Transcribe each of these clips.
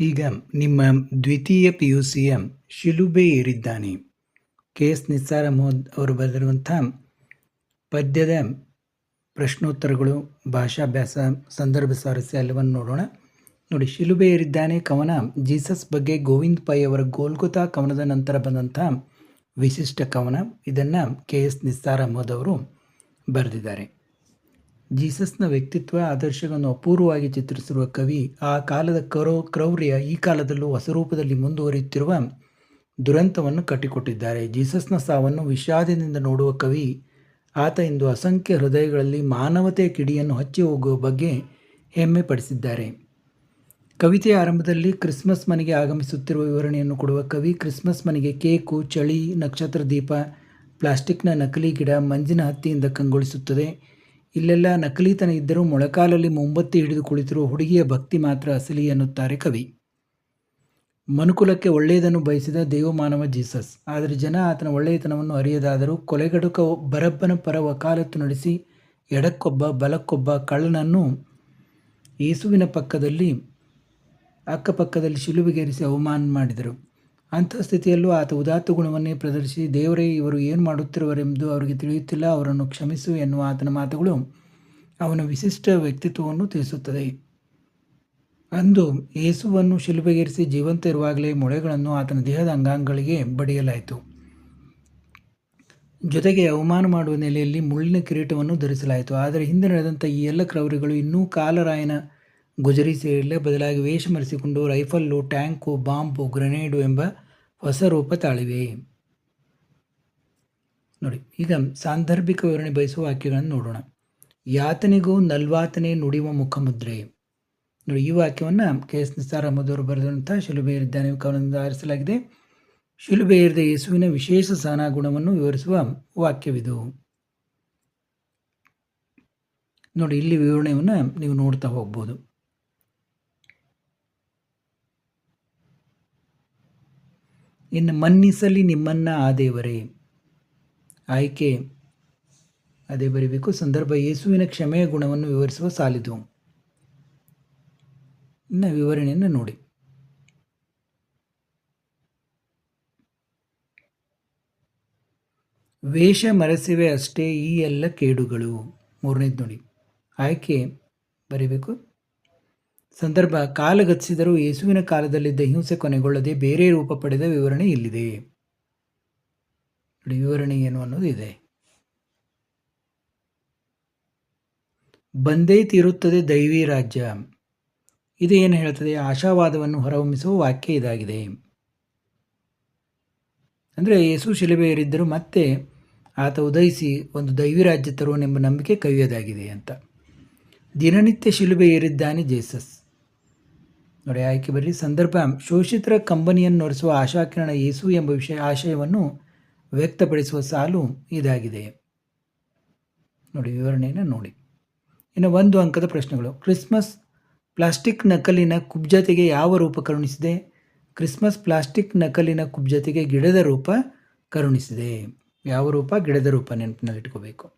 ಈಗ ನಿಮ್ಮ ದ್ವಿತೀಯ ಪಿ ಯು ಸಿಯ ಶಿಲುಬೆ ಏರಿದ್ದಾನೆ. ಕೆ ಎಸ್ ನಿಸ್ಸಾರ್ ಅಹಮದ್ ಅವರು ಬರೆದಿರುವಂಥ ಪದ್ಯದ ಪ್ರಶ್ನೋತ್ತರಗಳು, ಭಾಷಾಭ್ಯಾಸ, ಸಂದರ್ಭ ಸಾರಸ್ಯ ಎಲ್ಲವನ್ನು ನೋಡೋಣ. ನೋಡಿ, ಶಿಲುಬೆ ಏರಿದ್ದಾನೆ ಕವನ ಜೀಸಸ್ ಬಗ್ಗೆ ಗೋವಿಂದ್ ಪೈ ಅವರ ಗೋಲ್ಗುತಾ ಕವನದ ನಂತರ ಬಂದಂಥ ವಿಶಿಷ್ಟ ಕವನ. ಇದನ್ನು ಕೆ ಎಸ್ ನಿಸ್ಸಾರ್ ಅಹಮದ್ ಅವರು ಬರೆದಿದ್ದಾರೆ. ಜೀಸಸ್ನ ವ್ಯಕ್ತಿತ್ವ, ಆದರ್ಶಗಳನ್ನು ಅಪೂರ್ವವಾಗಿ ಚಿತ್ರಿಸಿರುವ ಕವಿ, ಆ ಕಾಲದ ಕರೋ, ಕ್ರೌರ್ಯ ಈ ಕಾಲದಲ್ಲೂ ಹೊಸರೂಪದಲ್ಲಿ ಮುಂದುವರಿಯುತ್ತಿರುವ ದುರಂತವನ್ನು ಕಟ್ಟಿಕೊಟ್ಟಿದ್ದಾರೆ. ಜೀಸಸ್ನ ಸಾವನ್ನು ವಿಷಾದದಿಂದ ನೋಡುವ ಕವಿ, ಆತ ಇಂದು ಅಸಂಖ್ಯ ಹೃದಯಗಳಲ್ಲಿ ಮಾನವತೆಯ ಕಿಡಿಯನ್ನು ಹಚ್ಚಿ ಹೋಗುವ ಬಗ್ಗೆ ಹೆಮ್ಮೆ ಪಡಿಸಿದ್ದಾರೆ. ಕವಿತೆಯ ಆರಂಭದಲ್ಲಿ ಕ್ರಿಸ್ಮಸ್ ಮನೆಗೆ ಆಗಮಿಸುತ್ತಿರುವ ವಿವರಣೆಯನ್ನು ಕೊಡುವ ಕವಿ, ಕ್ರಿಸ್ಮಸ್ ಮನೆಗೆ ಕೇಕು, ಚಳಿ, ನಕ್ಷತ್ರ ದೀಪ, ಪ್ಲಾಸ್ಟಿಕ್ನ ನಕಲಿ ಗಿಡ, ಮಂಜಿನ ಹತ್ತಿಯಿಂದ ಕಂಗೊಳಿಸುತ್ತದೆ. ಇಲ್ಲೆಲ್ಲ ನಕಲಿತನ ಇದ್ದರೂ ಮೊಳಕಾಲಲ್ಲಿ ಮೊಂಬತ್ತಿ ಹಿಡಿದು ಕುಳಿತಿರುವ ಹುಡುಗಿಯ ಭಕ್ತಿ ಮಾತ್ರ ಅಸಲಿ ಎನ್ನುತ್ತಾರೆ ಕವಿ. ಮನುಕುಲಕ್ಕೆ ಒಳ್ಳೆಯದನ್ನು ಬಯಸಿದ ದೇವಮಾನವ ಜೀಸಸ್. ಆದರೆ ಜನ ಆತನ ಒಳ್ಳೆಯತನವನ್ನು ಅರಿಯದಾದರೂ ಕೊಲೆಗಡುಕ ಬರಬ್ಬನ ಪರ ವಕಾಲತ್ತು ನಡೆಸಿ ಎಡಕ್ಕೊಬ್ಬ ಬಲಕ್ಕೊಬ್ಬ ಕಳ್ಳನನ್ನು ಯೇಸುವಿನ ಪಕ್ಕದಲ್ಲಿ, ಅಕ್ಕಪಕ್ಕದಲ್ಲಿ ಶಿಲುಬೆಗೇರಿಸಿ ಅವಮಾನ ಮಾಡಿದರು. ಅಂಥ ಸ್ಥಿತಿಯಲ್ಲೂ ಆತ ಉದಾತ್ತ ಗುಣವನ್ನೇ ಪ್ರದರ್ಶಿಸಿ, ದೇವರೇ, ಇವರು ಏನು ಮಾಡುತ್ತಿರುವರೆಂದು ಅವರಿಗೆ ತಿಳಿಯುತ್ತಿಲ್ಲ, ಅವರನ್ನು ಕ್ಷಮಿಸು ಎನ್ನುವ ಆತನ ಮಾತುಗಳು ಅವನ ವಿಶಿಷ್ಟ ವ್ಯಕ್ತಿತ್ವವನ್ನು ತಿಳಿಸುತ್ತದೆ. ಅಂದು ಯೇಸುವನ್ನು ಶಿಲುಬೆಗೇರಿಸಿ ಜೀವಂತ ಇರುವಾಗಲೇ ಮೊಳೆಗಳನ್ನು ಆತನ ದೇಹದ ಅಂಗಾಂಗಗಳಿಗೆ ಬಡಿಯಲಾಯಿತು. ಜೊತೆಗೆ ಅವಮಾನ ಮಾಡುವ ನೆಲೆಯಲ್ಲಿ ಮುಳ್ಳಿನ ಕಿರೀಟವನ್ನು ಧರಿಸಲಾಯಿತು. ಆದರೆ ಹಿಂದೆ ನಡೆದಂಥ ಈ ಎಲ್ಲ ಕ್ರೌರಿಗಳು ಇನ್ನೂ ಕಾಲರಾಯನ ಗುಜರಿ ಸೇರಿಲ್ಲ ಬದಲಾಗಿ ವೇಷ ಮರೆಸಿಕೊಂಡು ರೈಫಲ್ಲು, ಟ್ಯಾಂಕು, ಬಾಂಬು, ಗ್ರೆನೇಡು ಎಂಬ ಹೊಸ ರೂಪ ತಾಳಿವೆ. ನೋಡಿ, ಈಗ ಸಾಂದರ್ಭಿಕ ವಿವರಣೆ ಬಯಸುವ ವಾಕ್ಯಗಳನ್ನು ನೋಡೋಣ. ಯಾತನಿಗೂ ನಲ್ವಾತನೆ ನುಡಿಯುವ ಮುಖಮುದ್ರೆ. ನೋಡಿ, ಈ ವಾಕ್ಯವನ್ನು ಕೆ ಎಸ್ ನಿಸಾರ್ ಅಹಮದ್ ಬರೆದಂಥ ಶಿಲುಬೆ ಏರಿದ್ದಾನೆ ಕವನದಿಂದ ಆರಿಸಲಾಗಿದೆ. ಶಿಲುಬೆ ಏರಿದ ಯೇಸುವಿನ ವಿಶೇಷ ಸಹನಾ ಗುಣವನ್ನು ವಿವರಿಸುವ ವಾಕ್ಯವಿದು. ನೋಡಿ, ಇಲ್ಲಿ ವಿವರಣೆಯನ್ನು ನೀವು ನೋಡ್ತಾ ಹೋಗ್ಬೋದು. ಇನ್ನು ಮನ್ನಿಸಲಿ ನಿಮ್ಮನ್ನ ಆ ದೇವರೇ. ಆಯ್ಕೆ. ಅದೇ ಬರೀಬೇಕು. ಸಂದರ್ಭ ಯೇಸುವಿನ ಕ್ಷಮೆಯ ಗುಣವನ್ನು ವಿವರಿಸುವ ಸಾಲಿದು. ಇನ್ನು ವಿವರಣೆಯನ್ನು ನೋಡಿ. ವೇಷ ಮರೆಸಿವೆ ಅಷ್ಟೇ ಈ ಎಲ್ಲ ಕೇಡುಗಳು. ಮೂರನೇದು ನೋಡಿ. ಆಯ್ಕೆ. ಬರೀಬೇಕು. ಸಂದರ್ಭ ಕಾಲಗತಿಸಿದರೂ ಯೇಸುವಿನ ಕಾಲದಲ್ಲಿದ್ದ ಹಿಂಸೆ ಕೊನೆಗೊಳ್ಳದೆ ಬೇರೆ ರೂಪ ಪಡೆದ ವಿವರಣೆ ಇಲ್ಲಿದೆ. ವಿವರಣೆ ಏನು ಅನ್ನೋದು ಇದೆ. ಬಂದೇ ತೀರುತ್ತದೆ ದೈವಿ ರಾಜ್ಯ. ಇದು ಏನು ಹೇಳ್ತದೆ? ಆಶಾವಾದವನ್ನು ಹೊರಹೊಮ್ಮಿಸುವ ವಾಕ್ಯ ಇದಾಗಿದೆ. ಅಂದರೆ ಯೇಸು ಶಿಲುಬೆ ಏರಿದ್ದರೂ ಮತ್ತೆ ಆತ ಉದಯಿಸಿ ಒಂದು ದೈವಿ ರಾಜ್ಯ ತರುವನೆಂಬ ನಂಬಿಕೆ ಕವಿಯದಾಗಿದೆ ಅಂತ. ದಿನನಿತ್ಯ ಶಿಲುಬೆ ಏರಿದ್ದಾನೆ ಜೇಸಸ್. ನೋಡಿ, ಆಯ್ಕೆ ಬರಲಿ. ಸಂದರ್ಭ, ಶೋಷಿತರ ಕಂಬನಿಯನ್ನು ನಡೆಸುವ ಆಶಾಕಿರಣ ಯೇಸು ಎಂಬ ವಿಷಯ, ಆಶಯವನ್ನು ವ್ಯಕ್ತಪಡಿಸುವ ಸಾಲು ಇದಾಗಿದೆ. ನೋಡಿ, ವಿವರಣೆಯನ್ನು ನೋಡಿ. ಇನ್ನು ಒಂದು ಅಂಕದ ಪ್ರಶ್ನೆಗಳು. ಕ್ರಿಸ್ಮಸ್ ಪ್ಲಾಸ್ಟಿಕ್ ನಕಲಿನ ಕುಬ್ಜತೆಗೆ ಯಾವ ರೂಪ ಕರುಣಿಸಿದೆ? ಕ್ರಿಸ್ಮಸ್ ಪ್ಲಾಸ್ಟಿಕ್ ನಕಲಿನ ಕುಬ್ಜತೆಗೆ ಗಿಡದ ರೂಪ ಕರುಣಿಸಿದೆ. ಯಾವ ರೂಪ? ಗಿಡದ ರೂಪ ನೆನಪಿನಲ್ಲಿಟ್ಕೋಬೇಕು.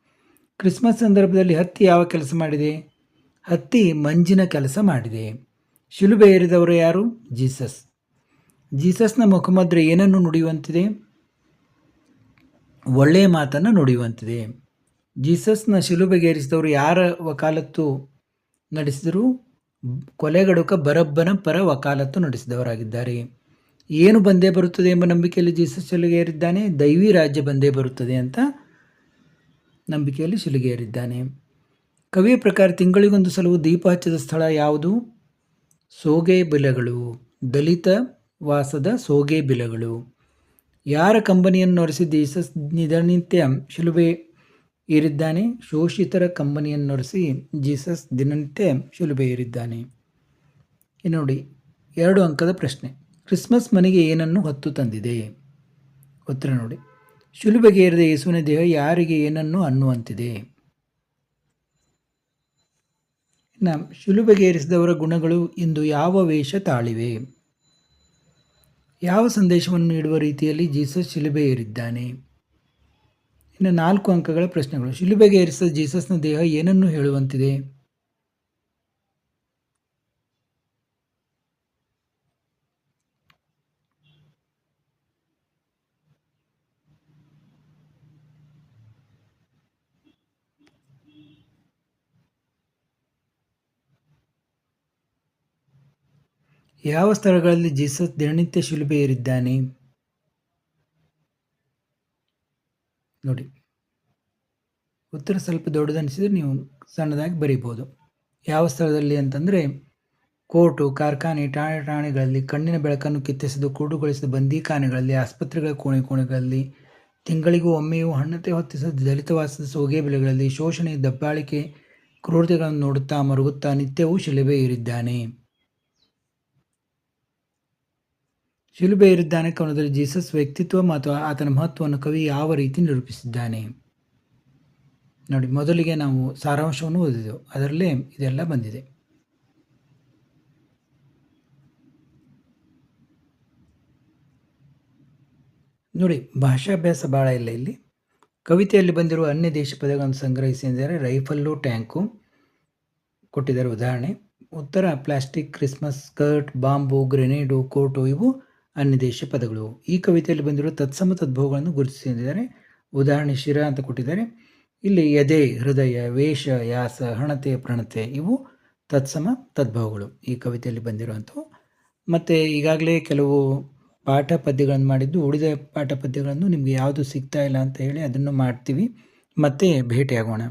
ಕ್ರಿಸ್ಮಸ್ ಸಂದರ್ಭದಲ್ಲಿ ಹತ್ತಿ ಯಾವ ಕೆಲಸ ಮಾಡಿದೆ? ಹತ್ತಿ ಮಂಜಿನ ಕೆಲಸ ಮಾಡಿದೆ. ಶಿಲುಬೆ ಏರಿದವರು ಯಾರು? ಜೀಸಸ್. ಜೀಸಸ್ನ ಮುಖಮದ್ರೆ ಏನನ್ನು ನುಡಿಯುವಂತಿದೆ? ಒಳ್ಳೆಯ ಮಾತನ್ನು ನುಡಿಯುವಂತಿದೆ. ಜೀಸಸ್ನ ಶಿಲುಬೆಗೇರಿಸಿದವರು ಯಾರ ವಕಾಲತ್ತು ನಡೆಸಿದರು? ಕೊಲೆಗಡುಕ ಬರಬ್ಬನ ಪರ ವಕಾಲತ್ತು ನಡೆಸಿದವರಾಗಿದ್ದಾರೆ. ಏನು ಬಂದೇ ಬರುತ್ತದೆ ಎಂಬ ನಂಬಿಕೆಯಲ್ಲಿ ಜೀಸಸ್ ಶಿಲುಗೇರಿದ್ದಾನೆ ದೈವಿ ರಾಜ್ಯ ಬಂದೇ ಬರುತ್ತದೆ ಅಂತ ನಂಬಿಕೆಯಲ್ಲಿ ಶಿಲುಗೇರಿದ್ದಾನೆ ಕವಿಯ ಪ್ರಕಾರ ತಿಂಗಳಿಗೊಂದು ಸಲವು ದೀಪ ಹಚ್ಚಿದ ಸ್ಥಳ ಯಾವುದು? ಸೋಗೆ ಬಿಲಗಳು, ದಲಿತ ವಾಸದ ಸೋಗೆ ಬಿಲಗಳು. ಯಾರ ಕಂಬನಿಯನ್ನು ನೊರೆಸಿ ಜೀಸಸ್ ದಿನನಿತ್ಯ ಶಿಲುಬೆ ಏರಿದ್ದಾನೆ? ಶೋಷಿತರ ಕಂಬನಿಯನ್ನು ನೊರೆಸಿ ಜೀಸಸ್ ದಿನನಿತ್ಯ ಶಿಲುಬೆ ಏರಿದ್ದಾನೆ. ನೋಡಿ, ಎರಡು ಅಂಕದ ಪ್ರಶ್ನೆ. ಕ್ರಿಸ್ಮಸ್ ಮನೆಗೆ ಏನನ್ನು ಹೊತ್ತು ತಂದಿದೆ? ಉತ್ತರ ನೋಡಿ. ಶಿಲುಬೆಗೆ ಏರಿದ ಯೇಸುವಿನ ದೇಹ ಯಾರಿಗೆ ಏನನ್ನು ಅನ್ನುವಂತಿದೆ? ಇನ್ನು ಶಿಲುಬೆಗೇರಿಸಿದವರ ಗುಣಗಳು ಇಂದು ಯಾವ ವೇಷ ತಾಳಿವೆ? ಯಾವ ಸಂದೇಶವನ್ನು ನೀಡುವ ರೀತಿಯಲ್ಲಿ ಜೀಸಸ್ ಶಿಲುಬೆ ಏರಿದ್ದಾನೆ? ಇನ್ನು ನಾಲ್ಕು ಅಂಕಗಳ ಪ್ರಶ್ನೆಗಳು. ಶಿಲುಬೆಗೆ ಏರಿಸಿದ ಜೀಸಸ್ನ ದೇಹ ಏನನ್ನು ಹೇಳುವಂತಿದೆ? ಯಾವ ಸ್ಥಳಗಳಲ್ಲಿ ಜೀಸಸ್ ದಿನನಿತ್ಯ ಶಿಲುಬೆ ಏರಿದ್ದಾನೆ ನೋಡಿ. ಉತ್ತರ ಸ್ವಲ್ಪ ದೊಡ್ಡದನಿಸಿದ್ರೆ ನೀವು ಸಣ್ಣದಾಗಿ ಬರೀಬೋದು ಯಾವ ಸ್ಥಳದಲ್ಲಿ ಅಂತಂದರೆ ಕೋರ್ಟು ಕಾರ್ಖಾನೆ, ಠಾಣೆ ಠಾಣೆಗಳಲ್ಲಿ, ಕಣ್ಣಿನ ಬೆಳಕನ್ನು ಕಿತ್ತಿಸಿದು ಕೂಡುಗೊಳಿಸಿದ ಬಂದೀಖಾನೆಗಳಲ್ಲಿ ಆಸ್ಪತ್ರೆಗಳ ಕೋಣೆ ಕೋಣೆಗಳಲ್ಲಿ, ತಿಂಗಳಿಗೂ ಒಮ್ಮೆಯೂ ಹಣ್ಣತೆ ಹೊತ್ತಿಸಿದ, ದಲಿತವಾಸದ ಸೋಗೆ ಬೆಲೆಗಳಲ್ಲಿ ಶೋಷಣೆ, ದಬ್ಬಾಳಿಕೆ, ಕ್ರೂರತೆಗಳನ್ನು ನೋಡುತ್ತಾ ಮರುಗುತ್ತಾ ನಿತ್ಯವೂ ಶಿಲುಬೆ ಏರಿದ್ದಾನೆ ಶಿಲುಬೆ ಇರಿದ್ದಾನೆ ಕವನದಲ್ಲಿ ಜೀಸಸ್ ವ್ಯಕ್ತಿತ್ವ ಮತ್ತು ಆತನ ಮಹತ್ವವನ್ನು ಕವಿ ಯಾವ ರೀತಿ ನಿರೂಪಿಸಿದ್ದಾನೆ? ನೋಡಿ, ಮೊದಲಿಗೆ ನಾವು ಸಾರಾಂಶವನ್ನು ಓದಿದೆವು. ಅದರಲ್ಲೇ ಇದೆಲ್ಲ ಬಂದಿದೆ. ನೋಡಿ, ಭಾಷಾಭ್ಯಾಸ ಭಾಳ ಇಲ್ಲ ಇಲ್ಲಿ. ಕವಿತೆಯಲ್ಲಿ ಬಂದಿರುವ ಅನ್ಯ ದೇಶ ಪದಗಳನ್ನು ಸಂಗ್ರಹಿಸಿ ಎಂದರೆ ರೈಫಲ್ಲು, ಟ್ಯಾಂಕು ಕೊಟ್ಟಿದ್ದಾರೆ ಉದಾಹರಣೆ. ಉತ್ತರ, plastic, Christmas skirt bomb, grenade, coat ಇವು ಅನ್ಯ ದೇಶ ಪದಗಳು. ಈ ಕವಿತೆಯಲ್ಲಿ ಬಂದಿರುವ ತತ್ಸಮ ತದ್ಭವಗಳನ್ನು ಗುರುತಿಸಿ ಎಂದಿದ್ದಾರೆ. ಉದಾಹರಣೆ ಶಿರ ಅಂತ ಕೊಟ್ಟಿದ್ದಾರೆ. ಇಲ್ಲಿ ಎದೆ ಹೃದಯ, ವೇಷ, ಯಾಸ, ಹಣತೆ, ಪ್ರಣತೆ ಇವು ತತ್ಸಮ ತದ್ಭವಗಳು ಈ ಕವಿತೆಯಲ್ಲಿ ಬಂದಿರುವಂಥವು. ಮತ್ತು ಈಗಾಗಲೇ ಕೆಲವು ಪಾಠ ಪದ್ಯಗಳನ್ನು ಮಾಡಿದ್ದು, ಉಳಿದ ಪಾಠ ಪದ್ಯಗಳನ್ನು ನಿಮಗೆ ಯಾವುದು ಸಿಗ್ತಾ ಇಲ್ಲ ಅಂತ ಹೇಳಿ ಅದನ್ನು ಮಾಡ್ತೀವಿ. ಮತ್ತೆ ಭೇಟಿಯಾಗೋಣ.